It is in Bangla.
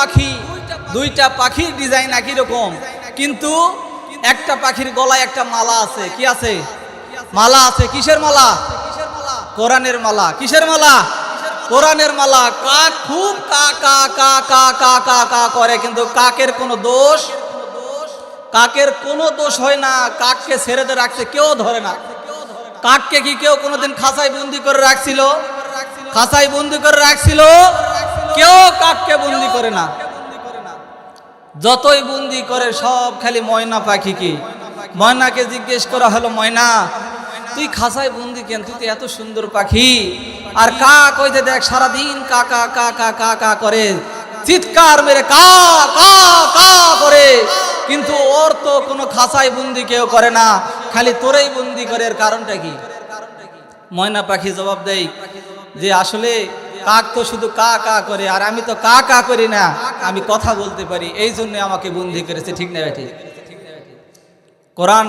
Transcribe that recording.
পাখি, দুইটা পাখির ডিজাইন একই রকম। কিন্তু একটা পাখির গলায় একটা মালা আছে। কি আছে? মালা আছে। কিসের মালা? কোরআনের মালা। কিসের মালা? কোরআনের মালা। কাক খুব কা কা কা কা কা করে, কিন্তু কাকের কোনো দোষ? কাকের কোনো দোষ হয় না। কাককে ছেড়ে দিয়ে রাখছে, কেউ ধরে না। কাককে কি কেউ কোনোদিন খাঁচায় বন্দি করে রাখছিল? খাঁচায় বন্দি করে রাখছিল? কেউ কাককে বন্দি করে না। যতই বন্দি করে, সব খালি ময়না পাখি কি? ময়নাকে জিজ্ঞেস করা হলো, ময়না, তুই খাঁচায় বন্দি কেন? তুই তো এত সুন্দর পাখি। আর কাক ওই যে দেখ, সারাদিন কা কা কা কা কা কা করে, চিৎকার মেরে কা কা কা করে। কিন্তু ওর তো কোনো খাঁচায় বন্দি কেউ করে না। খালি তোরেই বন্দি করে, এর কারণটা কি? ময়না পাখি জবাব দেয়, যে আসলে কাক তো শুধু কা কা করে, আর আমি তো কা কা করি না। আমি কথা বলতে পারি, এই জন্য আমাকে বন্দি করেছে, ঠিক না ঠিক। কোরআন